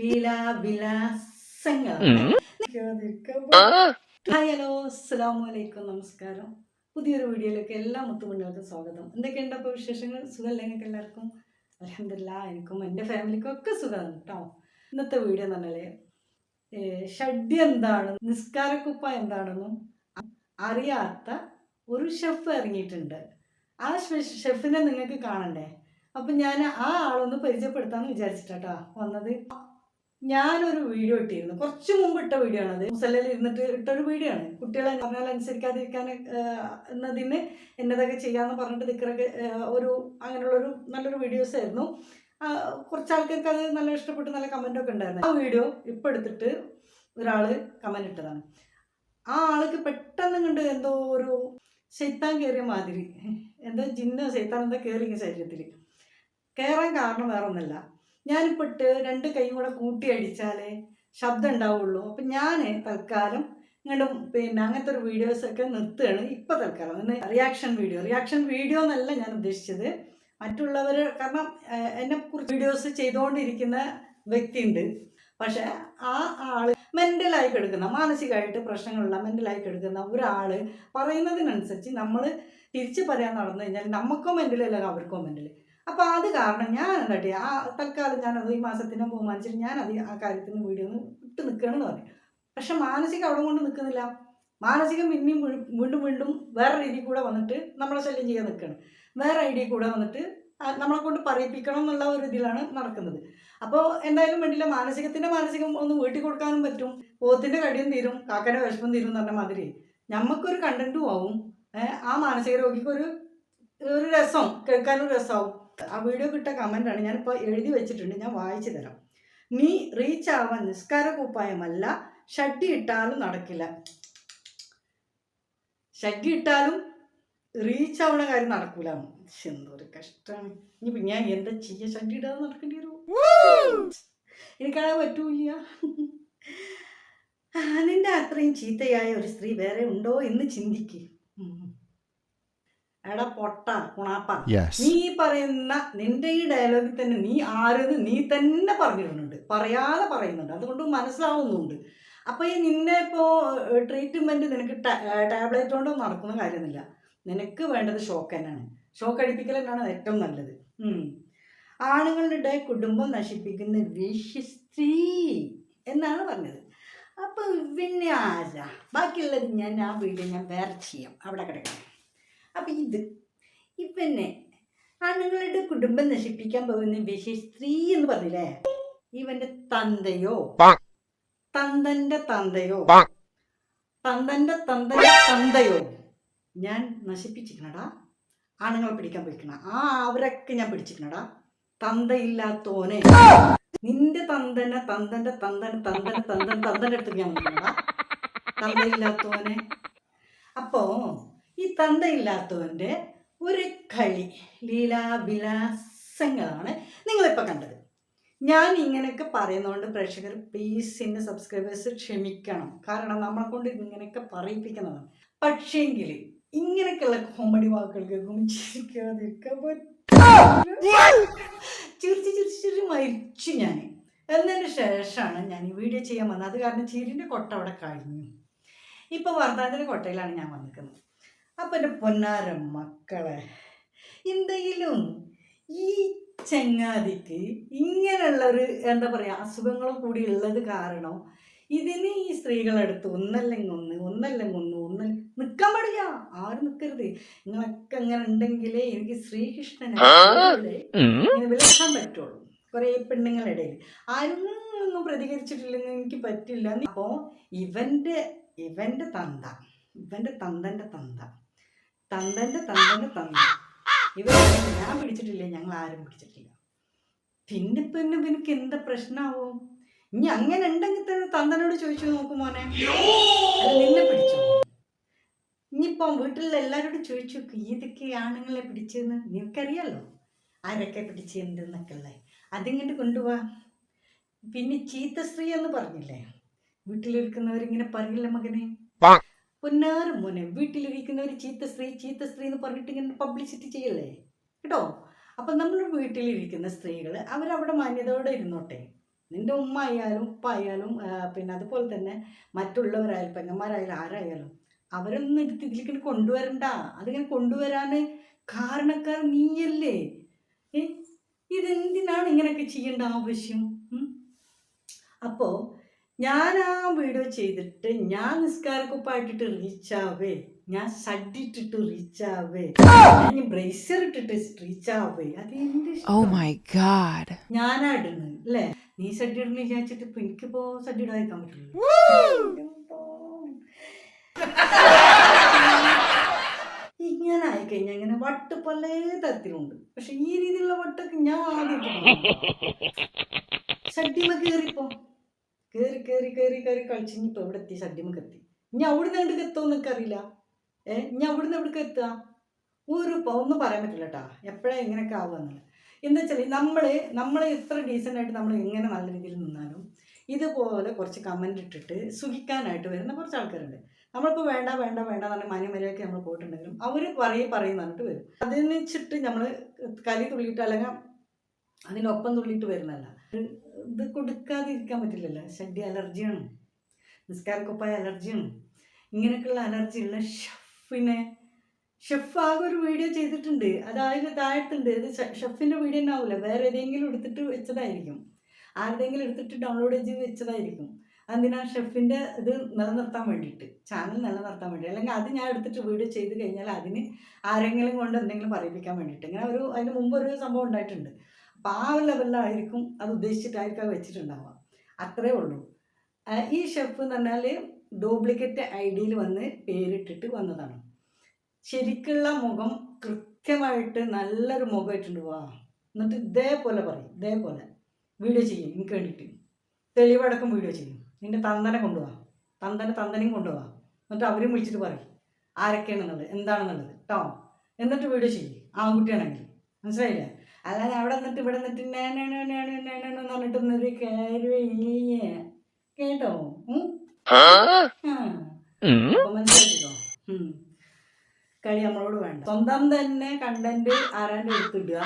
ലീലാവിലാസങ്ങൾ. Hi hello. അസ്സലാമലൈക്കും നമസ്കാരം. പുതിയൊരു വീഡിയോയിലേക്ക് എല്ലാ മുത്തുമണികൾക്കും സ്വാഗതം. എന്തൊക്കെയുണ്ട് അപ്പോൾ വിശേഷങ്ങൾ? സുഖമല്ലേ നിങ്ങൾക്ക് എല്ലാവർക്കും? അലഹമില്ല എനിക്കും എന്റെ ഫാമിലിക്കും ഒക്കെ സുഖമാണ് കേട്ടോ ഇന്നത്തെ വീഡിയോ എന്ന് പറഞ്ഞാൽ ഷഡ്ഡി എന്താണ്? നിസ്കാരക്കുപ്പ എന്താണെന്നും അറിയാത്ത ഒരു ഷെഫ് ഇറങ്ങിയിട്ടുണ്ട്. ആ ഷെഫിനെ നിങ്ങൾക്ക് കാണണ്ടേ? അപ്പം ഞാൻ ആ ആളൊന്ന് പരിചയപ്പെടുത്താമെന്ന് വിചാരിച്ചിട്ടാ വന്നത്. ഞാനൊരു വീഡിയോ ഇട്ടിരുന്നു. കുറച്ച് മുമ്പ് ഇട്ട വീഡിയോ ആണത് മുസല്ലയിൽ ഇരുന്നിട്ട് ഇട്ടൊരു വീഡിയോ ആണ്. കുട്ടികളെ പറഞ്ഞാൽ അനുസരിക്കാതിരിക്കാൻ എന്നതിന് എന്നതൊക്കെ ചെയ്യാന്ന് പറഞ്ഞിട്ട് നിൽക്കറൊക്കെ ഒരു അങ്ങനെയുള്ളൊരു നല്ലൊരു വീഡിയോസ് ആയിരുന്നു. കുറച്ച് ആൾക്കാർക്ക് അത് നല്ല ഇഷ്ടപ്പെട്ട് നല്ല കമന്റൊക്കെ ഉണ്ടായിരുന്നു. ആ വീഡിയോ ഇപ്പം എടുത്തിട്ട് ഒരാൾ കമന്റ് ഇട്ടതാണ്. ആ ആൾക്ക് പെട്ടെന്ന് കണ്ട് എന്തോ ഒരു ശൈത്താൻ കയറിയ മാതിരി. എന്തോ ജിന്നോ? ശൈത്താൻ എന്തോ കയറി ശരീരത്തിൽ കയറാൻ കാരണം വേറെ ഒന്നല്ല ഞാനിപ്പോൾ രണ്ട് കൈ കൂടെ കൂട്ടി അടിച്ചാലേ ശബ്ദം ഉണ്ടാവുള്ളൂ. അപ്പം ഞാൻ തൽക്കാലം നിങ്ങളുടെ പിന്നെ അങ്ങനത്തെ ഒരു വീഡിയോസൊക്കെ നിർത്തുകയാണ്. ഇപ്പോൾ തൽക്കാലം റിയാക്ഷൻ വീഡിയോ റിയാക്ഷൻ വീഡിയോ എന്നല്ല ഞാൻ ഉദ്ദേശിച്ചത്. മറ്റുള്ളവർ കാരണം എന്നെ കുറിച്ച് വീഡിയോസ് ചെയ്തുകൊണ്ടിരിക്കുന്ന വ്യക്തിയുണ്ട്. പക്ഷേ ആ ആൾ മെന്റലായി കിടക്കുന്ന മാനസികമായിട്ട് പ്രശ്നങ്ങളുള്ള മെന്റലായി കിടക്കുന്ന ഒരാൾ പറയുന്നതിനനുസരിച്ച് നമ്മൾ തിരിച്ച് പറയാൻ നടന്നു കഴിഞ്ഞാൽ നമുക്കോ മെന്റലല്ല അവർക്കോ മെന്റൽ അപ്പോൾ അത് കാരണം ഞാൻ എന്താട്ടെ ആ തൽക്കാലം ഞാൻ ഈ മാസത്തിനെ ബഹുമാനിച്ചിട്ട് ഞാൻ അത് ആ കാര്യത്തിന് വീഡിയോ ഒന്ന് ഇട്ട് നിൽക്കുകയാണെന്ന് പറയും പക്ഷെ മാനസികം അവിടെ കൊണ്ട് നിൽക്കുന്നില്ല മാനസികം പിന്നെയും വീണ്ടും വീണ്ടും വേറെ രീതിയിൽ കൂടെ വന്നിട്ട് നമ്മളെ ശല്യം ചെയ്യാൻ നിൽക്കണം വേറെ ഐഡിയ കൂടെ വന്നിട്ട് നമ്മളെ കൊണ്ട് പറയിപ്പിക്കണം എന്നുള്ള ഒരു ഇതിലാണ് നടക്കുന്നത്. അപ്പോൾ എന്തായാലും വേണ്ടില്ല മാനസികത്തിന്റെ മാനസികം ഒന്ന് വീട്ടിൽ കൊടുക്കാനും പറ്റും. പോത്തിന്റെ കടിയും തീരും കാക്കന്റെ വിഷമം തീരും എന്ന് പറഞ്ഞ മാതിരി നമുക്കൊരു കണ്ടന്റും ആവും. ആ മാനസിക രോഗിക്ക് ഒരു ഒരു രസം കേൾക്കാനൊരു രസമാവും ആ വീഡിയോ കിട്ട കമന്റാണ് ഞാനിപ്പോൾ എഴുതി വെച്ചിട്ടുണ്ട് ഞാൻ വായിച്ചു തരാം. നീ റീച്ച് ആവാൻ നിസ്കാര കുപ്പായമല്ല ഷഡ്ഡി ഇട്ടാലും നടക്കില്ല. ഷഡ്ഡി ഇട്ടാലും റീച്ച് ആവുന്ന കാര്യം നടക്കൂല. എന്തൊരു കഷ്ടമാണ് ഇനി ഞാൻ എന്താ ചെയ്യുക ഷഡ്ഡി ഇടാതെ നടക്കേണ്ടി വരും? എനിക്കത് പറ്റൂല നിന്റെ അത്രയും ചീത്തയായ ഒരു സ്ത്രീ വേറെ ഉണ്ടോ എന്ന് ചിന്തിക്ക്. എടാ പൊട്ട കുണാപ്പ. നീ പറയുന്ന നിന്റെ ഈ ഡയലോഗിൽ തന്നെ നീ ആരെന്ന് നീ തന്നെ പറഞ്ഞിടുന്നുണ്ട്. പറയാതെ പറയുന്നുണ്ട്. അതുകൊണ്ട് മനസ്സിലാവുന്നുണ്ട്. അപ്പോൾ ഈ നിന്നെ ഇപ്പോ ട്രീറ്റ്മെന്റ് നിനക്ക് ടാബ്ലറ്റ് കൊണ്ടൊന്നും നടക്കുന്ന കാര്യമൊന്നുമില്ല. നിനക്ക് വേണ്ടത് ഷോക്ക് തന്നെയാണ്. ഷോക്ക് അടിപ്പിക്കൽ തന്നെയാണ് ഏറ്റവും നല്ലത്. ആണുങ്ങളുടെ കുടുംബം നശിപ്പിക്കുന്ന വിശിസ്ത്രീ എന്നാണ് പറഞ്ഞത്. അപ്പോൾ പിന്നെ ആരാ ബാക്കിയുള്ളത് ഞാൻ ആ വീട് ഞാൻ വേറെ ചെയ്യാം. അവിടെ കിടക്കാം. അപ്പം ഇത്. ഇവനെ ആണുങ്ങളുടെ കുടുംബം നശിപ്പിക്കാൻ പോകുന്ന വിശിസ്ത്രീ എന്ന് പറഞ്ഞില്ലേ? ഇവന്റെ തന്തയോ? തന്തന്റെ തന്തയോ? തന്തന്റെ തന്തന്റെ തന്തയോ? ഞാൻ നശിപ്പിച്ചിരിക്കണടാ. ആണുങ്ങളെ പിടിക്കാൻ പോയിക്കണ. ആ അവരൊക്കെ ഞാൻ പിടിച്ചിരിക്കണടാ. തന്തയില്ലാത്തോനെ. നിന്റെ തന്തനെ തന്തന്റെ തന്തൻ തന്തൻ തന്തൻ തന്തന്റെ അടുത്ത് ഞാൻ തന്തയില്ലാത്തോനെ. അപ്പോ ഈ തന്തയില്ലാത്തവന്റെ ഒരു കളി ലീലാവിലാസങ്ങളാണ് നിങ്ങളിപ്പോൾ കണ്ടത്. ഞാൻ ഇങ്ങനെയൊക്കെ പറയുന്നതുകൊണ്ട് പ്രേക്ഷകർ പ്ലീസ് എന്റെ സബ്സ്ക്രൈബേഴ്സ് ക്ഷമിക്കണം. കാരണം നമ്മളെ കൊണ്ട് ഇങ്ങനെയൊക്കെ പറയിപ്പിക്കുന്നതാണ്. പക്ഷേങ്കിൽ ഇങ്ങനെയൊക്കെയുള്ള കോമഡി വാക്കുകൾ കേൾക്കുമ്പോൾ ചിരിക്കാതിരിക്കാൻ ചിരിച്ച് ചിരിച്ച് ചിരിച്ച് മരിച്ചു ഞാൻ. എന്നതിന് ശേഷമാണ് ഞാൻ ഈ വീഡിയോ ചെയ്യാൻ വന്നത്. അത് കാരണം ചിരിന്റെ കൊട്ട അവിടെ കഴിഞ്ഞു. ഇപ്പോൾ വർദ്ധനത്തിന്റെ കൊട്ടയിലാണ് ഞാൻ വന്നിരിക്കുന്നത്. അപ്പം പൊന്നാര പൊന്നാരം മക്കളെ എന്തെങ്കിലും ഈ ചങ്ങാതിക്ക് ഇങ്ങനെയുള്ളൊരു എന്താ പറയുക അസുഖങ്ങളും കൂടി ഉള്ളത് കാരണം ഇതിന് ഈ സ്ത്രീകളെടുത്ത് ഒന്നല്ലെങ്കിൽ ഒന്ന് ഒന്നല്ലെങ്കിൽ ഒന്ന് ഒന്നല്ല നിൽക്കാൻ പാടില്ല. ആര് നിൽക്കരുത് നിങ്ങളൊക്കെ അങ്ങനെ ഉണ്ടെങ്കിലേ എനിക്ക് ശ്രീകൃഷ്ണനെ ഇങ്ങനെ വിളിക്കാൻ പറ്റുള്ളൂ. കുറേ പെണ്ണുങ്ങളുടെ ഇടയിൽ. ആരും ഒന്നും പ്രതികരിച്ചിട്ടില്ലെങ്കിൽ എനിക്ക് പറ്റില്ല. അപ്പോൾ ഇവന്റെ ഇവന്റെ തന്ത ഇവന്റെ തന്തന്റെ തന്ത തന്തന്റെ തന്തന്റെ തന്ത ഇവൻ ഞാൻ പിടിച്ചിട്ടില്ല? ഞങ്ങൾ ആരും പിടിച്ചിട്ടില്ല. പിന്നെ പിന്നെ നിനക്ക് എന്താ പ്രശ്നമാവും ഇനി അങ്ങനെ ഉണ്ടെങ്കിൽ തന്നെ തന്തനോട് ചോദിച്ചു നോക്കും മോനെ. നിന്നെ പിടിച്ചു? ഇനിയിപ്പം വീട്ടിലുള്ള എല്ലാവരോടും ചോദിച്ചു ഏതൊക്കെ ആണുങ്ങളെ പിടിച്ചെന്ന് നിനക്കറിയാലോ? ആരൊക്കെ പിടിച്ചെന്നൊക്കെ ഉള്ളത് അതിങ്ങോട്ട് കൊണ്ടുപോവാ പിന്നെ ചീത്ത സ്ത്രീ എന്ന് പറഞ്ഞില്ലേ? വീട്ടിലിരിക്കുന്നവരിങ്ങനെ പറയില്ല മകനെ. പൊന്നാറ് മോനെ വീട്ടിലിരിക്കുന്ന ഒരു ചീത്ത സ്ത്രീ ചീത്ത സ്ത്രീ എന്ന് പറഞ്ഞിട്ട് ഇങ്ങനെ പബ്ലിസിറ്റി ചെയ്യല്ലേ? കേട്ടോ? അപ്പം നമ്മൾ വീട്ടിലിരിക്കുന്ന സ്ത്രീകൾ അവരവിടെ മാന്യതയോടെ ഇരുന്നോട്ടെ. നിന്റെ ഉമ്മ ആയാലും ഉപ്പ ആയാലും പിന്നെ അതുപോലെ തന്നെ മറ്റുള്ളവരായാലും പെങ്ങന്മാരായാലും ആരായാലും അവരൊന്നും എടുത്ത് ഇതിലേക്ക് കൊണ്ടുവരണ്ട. അതിങ്ങനെ കൊണ്ടുവരാൻ കാരണക്കാർ നീയല്ലേ? ഏ? ഇതെന്തിനാണ് ഇങ്ങനെയൊക്കെ ചെയ്യേണ്ട ആവശ്യം? ഉം? ഞാൻ ആ വീഡിയോ ചെയ്തിട്ട് ഞാൻ നിസ്കാരക്കുപ്പായിട്ടിട്ട് റീച്ച് ആവേ. ഞാൻ ഷഡിട്ടിട്ട് റീച്ച് ആവേ. ഞാൻ ബ്രേസർ ഇട്ടിട്ട് റീച്ച് ആവേ. അത് എന്റെ. ഞാനാ ഇടുന്നത് അല്ലേ? നീ സഡ്ഡി ഇടുന്ന വിചാരിച്ചിട്ട് ഇപ്പൊ എനിക്കിപ്പോ സഡ്ഡി ഇടാതിരിക്കാൻ പറ്റില്ല ഇങ്ങനെ ആയിക്കഴിഞ്ഞാൽ ഇങ്ങനെ വട്ട് പല തരത്തിലുണ്ട്. പക്ഷെ ഈ രീതിയിലുള്ള വട്ടൊക്കെ ഞാൻ ആദ്യം സഡ്ഡിമ കേറിപ്പോ. കേറി കയറി കയറി കയറി കളിച്ച് ഇനിയിപ്പോ എവിടെ എത്തി സദ്യമൊക്കെ എത്തി. ഇനി അവിടുന്ന് എവിടേക്ക് എത്തുമെന്ന് എനിക്കറിയില്ല ഏ? ഇനി അവിടുന്ന് എവിടേക്ക് എത്തുക? ഒരു ഒന്നും പറയാൻ പറ്റില്ല കേട്ടാ എപ്പോഴാ ഇങ്ങനെയൊക്കെ ആവുക എന്നുള്ളത്. എന്താ വെച്ചാൽ നമ്മൾ നമ്മൾ എത്ര ഡീസന്റ് ആയിട്ട് നമ്മൾ എങ്ങനെ നല്ല രീതിയിൽ നിന്നാലും ഇതുപോലെ കുറച്ച് കമന്റ് ഇട്ടിട്ട് സുഖിക്കാനായിട്ട് വരുന്ന കുറച്ച് ആൾക്കാരുണ്ട്. നമ്മളിപ്പോൾ വേണ്ട വേണ്ട വേണ്ട എന്ന് പറഞ്ഞാൽ മാന്യമര്യാദയ്ക്ക് നമ്മൾ പോയിട്ടുണ്ടെങ്കിലും അവർ പറയും പറയും പറഞ്ഞിട്ട് വരും. അതിന് വെച്ചിട്ട് നമ്മൾ കലി തുള്ളിയിട്ട് അല്ലെങ്കിൽ അതിനൊപ്പം തുള്ളിയിട്ട് വരുന്നല്ല ഇത് കൊടുക്കാതിരിക്കാൻ പറ്റില്ലല്ലോ. ഷഡ്ഡി അലർജിയാണ്. നിസ്കാരക്കൊപ്പായ അലർജിയാണ്. ഇങ്ങനെയൊക്കെയുള്ള അലർജി ഉള്ള ഷെഫിനെ ഷെഫ് ആകെ ഒരു വീഡിയോ ചെയ്തിട്ടുണ്ട്. അത് അതിന് താഴത്തുണ്ട്. ഇത് ഷെഫിന്റെ വീഡിയോ ആവില്ല വേറെ ഏതെങ്കിലും എടുത്തിട്ട് വെച്ചതായിരിക്കും. ആരുടെങ്കിലും എടുത്തിട്ട് ഡൗൺലോഡ് ചെയ്ത് വെച്ചതായിരിക്കും. അതിനാ ഷെഫിന്റെ ഇത് നിലനിർത്താൻ വേണ്ടിയിട്ട്. ചാനൽ നിലനിർത്താൻ വേണ്ടി അല്ലെങ്കിൽ അത് ഞാൻ എടുത്തിട്ട് വീഡിയോ ചെയ്ത് കഴിഞ്ഞാൽ അതിന് ആരെങ്കിലും കൊണ്ട് എന്തെങ്കിലും പറയിപ്പിക്കാൻ വേണ്ടിയിട്ട്. ഇങ്ങനെ ഒരു അതിന് മുമ്പ് ഒരു സംഭവം ഉണ്ടായിട്ടുണ്ട്. ഒരു ലെവലിലായിരിക്കും അത് ഉദ്ദേശിച്ചിട്ടായിരിക്കും വെച്ചിട്ടുണ്ടാവുക. അത്രേ ഉള്ളൂ. ഈ ഷെഫ് എന്ന് പറഞ്ഞാൽ ഡ്യൂപ്ലിക്കേറ്റ് ഐ ഡിയിൽ വന്ന് പേരിട്ടിട്ട് വന്നതാണ്. ശരിക്കുള്ള മുഖം കൃത്യമായിട്ട് നല്ലൊരു മുഖമായിട്ടുണ്ട് വാ എന്നിട്ട് ഇതേപോലെ പറയും ഇതേപോലെ. വീഡിയോ ചെയ്യും എനിക്ക് വേണ്ടിയിട്ട്. തെളിവടക്കം വീഡിയോ ചെയ്യും. നിന്റെ തന്തനെ കൊണ്ടുപോവാ തന്തനെ തന്തനെയും കൊണ്ടുപോവാ എന്നിട്ട് അവരും വിളിച്ചിട്ട് പറയും ആരൊക്കെയാണെന്നുള്ളത്? എന്താണെന്നുള്ളത്? കേട്ടോ എന്നിട്ട് വീഡിയോ ചെയ്യും. ആൺകുട്ടിയാണെങ്കിൽ. മനസ്സിലായില്ലേ? അല്ലാതെ അവിടെ നിന്നിട്ട് ഇവിടെ നിന്നിട്ട് നേനോ നേനോ നേനോ എന്ന് പറഞ്ഞിട്ടൊന്നൊരു കാര്യമില്ല? കേട്ടോ? ഉം. കളി നമ്മളോട് വേണ്ട. സ്വന്തം തന്നെ കണ്ടന്റ് ആരാണ്ട് എടുത്തിടുക.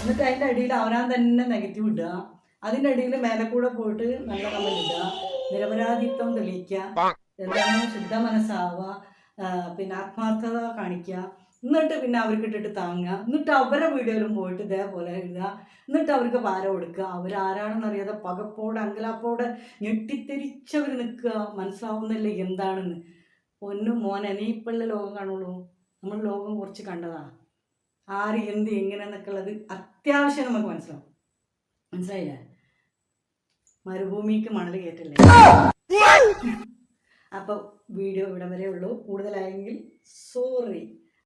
എന്നിട്ട് അതിന്റെ അടിയിൽ അവനാൻ തന്നെ നെഗറ്റീവ് ഇടുക. അതിന്റെ അടിയിൽ മേലെ കൂടെ പോയിട്ട് നല്ല കമന്റ് ഇടുക. നിരപരാധിത്വം തെളിയിക്കുക. എന്താണ് ശുദ്ധ മനസ്സാവുക. പിന്നെ ആത്മാർത്ഥത കാണിക്കുക. എന്നിട്ട് പിന്നെ അവർക്ക് ഇട്ടിട്ട് താങ്ങുക. എന്നിട്ട് അവരെ വീഡിയോയിലും പോയിട്ട് ഇതേപോലെ എഴുതുക. എന്നിട്ട് അവർക്ക് ഭാരം കൊടുക്കുക. അവരാരാണെന്ന് അറിയാതെ പകപ്പോടെ അങ്കലാപ്പോടെ ഞെട്ടിത്തെരിച്ചവർ നിൽക്കുക. മനസ്സിലാവുന്നില്ല എന്താണെന്ന്. ഒന്നും മോനെ നീ ഇപ്പോഴല്ലേ ലോകം കാണുള്ളൂ? നമ്മൾ ലോകം കുറച്ച് കണ്ടതാ. ആര് എന്ത് എങ്ങനെയെന്നൊക്കെ ഉള്ളത് അത്യാവശ്യം നമുക്ക് മനസ്സിലാവും. മനസ്സിലായില്ലേ? മരുഭൂമിക്ക് മണൽ കയറ്റല്ലേ? അപ്പോൾ വീഡിയോ ഇവിടെ വരെ ഉള്ളൂ. കൂടുതലായെങ്കിൽ സോറി